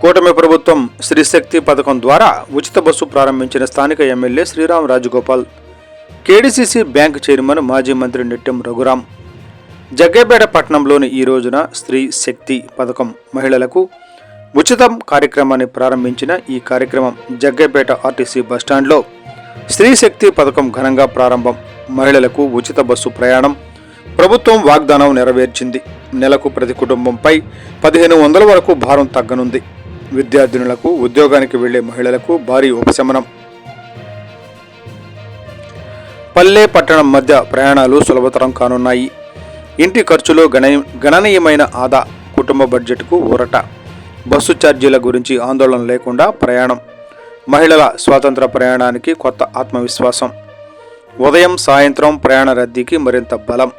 కూటమి ప్రభుత్వం శ్రీశక్తి పథకం ద్వారా ఉచిత బస్సు ప్రారంభించిన స్థానిక MLA Sriram Rajagopal KDCC bank chairman మాజీ మంత్రి నిట్టెం రఘురాం జగ్గేపేట పట్టణంలోని ఈ రోజున స్త్రీ శక్తి పథకం మహిళలకు ఉచితం కార్యక్రమాన్ని ప్రారంభించిన ఈ కార్యక్రమం జగ్గేపేట ఆర్టీసీ బస్టాండ్లో స్త్రీ శక్తి పథకం ఘనంగా ప్రారంభం. మహిళలకు ఉచిత బస్సు ప్రయాణం ప్రభుత్వం వాగ్దానం నెరవేర్చింది. నెలకు ప్రతి కుటుంబంపై పదిహేను వందల వరకు భారం తగ్గనుంది. విద్యార్థినులకు ఉద్యోగానికి వెళ్ళే మహిళలకు భారీ ఉపశమనం. పల్లె పట్టణం మధ్య ప్రయాణాలు సులభతరం కానున్నాయి. ఇంటి ఖర్చులో గణ గణనీయమైన ఆదా కుటుంబ బడ్జెట్కు ఊరట. బస్సు ఛార్జీల గురించి ఆందోళన లేకుండా ప్రయాణం. మహిళల స్వాతంత్ర ప్రయాణానికి కొత్త ఆత్మవిశ్వాసం. ఉదయం సాయంత్రం ప్రయాణ రద్దీకి మరింత బలం.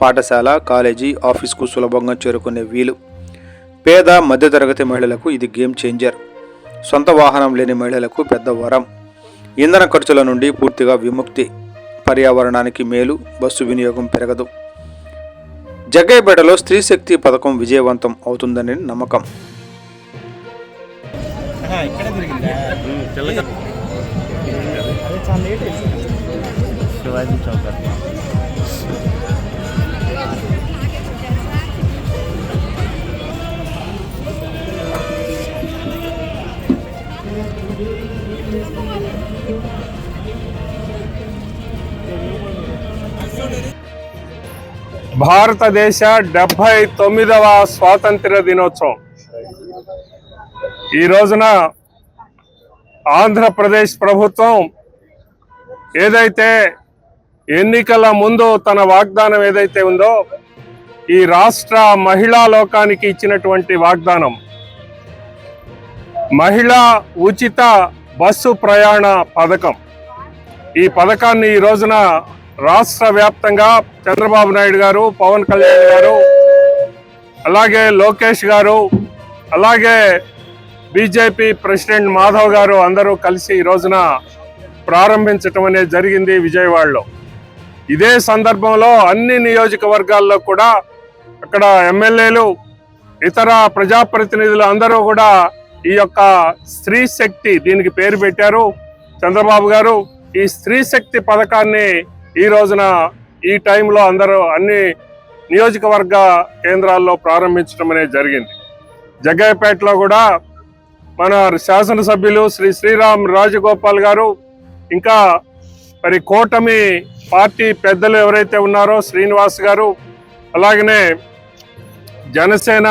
పాఠశాల కాలేజీ ఆఫీస్కు సులభంగా చేరుకునే వీలు. పేద మధ్యతరగతి మహిళలకు ఇది గేమ్ చేంజర్. సొంత వాహనం లేని మహిళలకు పెద్ద వరం. ఇంధన ఖర్చుల నుండి పూర్తిగా విముక్తి. పర్యావరణానికి మేలు బస్సు వినియోగం పెరగదు. జగ్గయ్యపేటలో స్త్రీ శక్తి పథకం విజయవంతం అవుతుందని నమ్మకం. శివాజీ చౌక్. భారతదేశ డెబ్భై తొమ్మిదవ స్వాతంత్ర దినోత్సవం. ఈ రోజున ఆంధ్రప్రదేశ్ ప్రభుత్వం ఏదైతే ఎన్నికల ముందు తన వాగ్దానం ఏదైతే ఉందో ఈ రాష్ట్ర మహిళా లోకానికి ఇచ్చినటువంటి వాగ్దానం. మహిళా ఉచిత బస్సు ప్రయాణ పథకం. ఈ పథకాన్ని ఈ రోజున రాష్ట్ర వ్యాప్తంగా చంద్రబాబు నాయుడు గారు పవన్ కళ్యాణ్ గారు అలాగే లోకేష్ గారు అలాగే బీజేపీ ప్రెసిడెంట్ మాధవ్ గారు అందరూ కలిసి ఈ రోజున ప్రారంభించటం అనేది జరిగింది విజయవాడలో. ఇదే సందర్భంలో అన్ని నియోజకవర్గాల్లో కూడా అక్కడ ఎమ్మెల్యేలు ఇతర ప్రజాప్రతినిధులు అందరూ కూడా ఈ యొక్క స్త్రీ శక్తి దీనికి పేరు పెట్టారు. చంద్రబాబు గారు ఈ స్త్రీ శక్తి పథకాన్ని ఈ రోజున ఈ టైంలో అందరూ అన్ని నియోజకవర్గ కేంద్రాల్లో ప్రారంభించడం అనేది జరిగింది. జగ్గయ్యపేటలో కూడా మన శాసనసభ్యులు శ్రీ శ్రీరామ్ రాజగోపాల్ గారు ఇంకా మరి కూటమి పార్టీ పెద్దలు ఎవరైతే ఉన్నారో శ్రీనివాస్ గారు అలాగనే జనసేన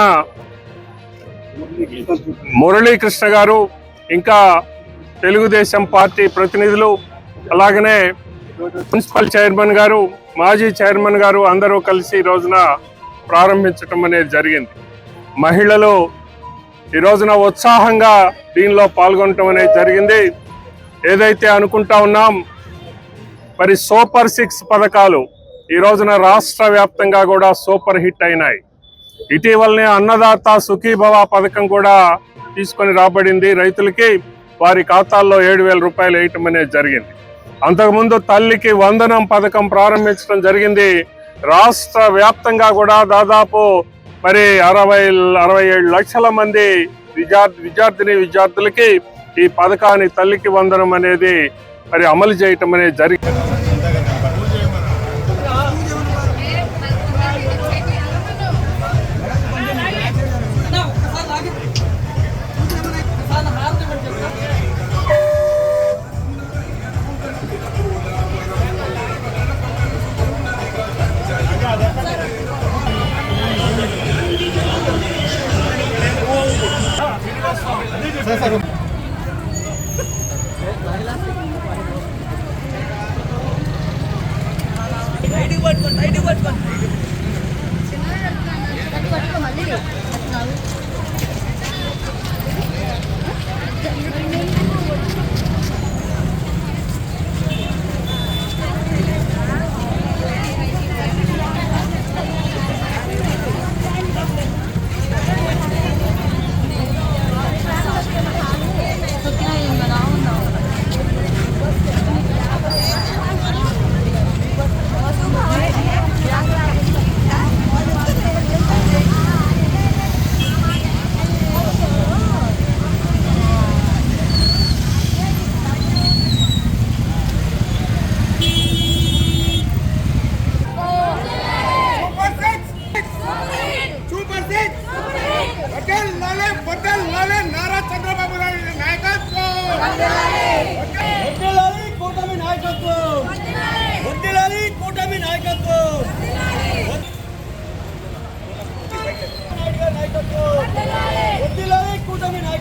మురళీకృష్ణ గారు ఇంకా తెలుగుదేశం పార్టీ ప్రతినిధులు అలాగనే మున్సిపల్ చైర్మన్ గారు మాజీ చైర్మన్ గారు అందరూ కలిసి ఈ రోజున ప్రారంభించటం అనేది జరిగింది. మహిళలు ఈ రోజున ఉత్సాహంగా దీనిలో పాల్గొనటం అనేది జరిగింది. ఏదైతే అనుకుంటా ఉన్నాం మరి సూపర్ సిక్స్ పథకాలు ఈ రోజున రాష్ట్ర వ్యాప్తంగా కూడా సూపర్ హిట్ అయినాయి. ఇటీవలనే అన్నదాత సుఖీభవ పథకం కూడా తీసుకొని రాబడింది రైతులకి. వారి ఖాతాల్లో ఏడు వేల రూపాయలు వేయటం అనేది జరిగింది. అంతకుముందు తల్లికి వందనం పథకం ప్రారంభించడం జరిగింది. రాష్ట్ర వ్యాప్తంగా కూడా దాదాపు మరి అరవై అరవై ఏడు లక్షల మంది విద్యార్థి విద్యార్థిని విద్యార్థులకి ఈ పథకాన్ని తల్లికి వందనం అనేది మరి అమలు చేయటం అనేది జరిగింది ఐడి పట్టుకోండి ఐడి పట్టుకోండి పట్టుకో మళ్ళీ.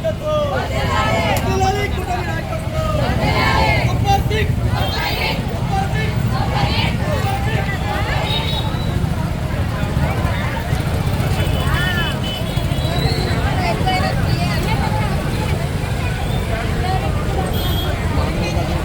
మద్దతు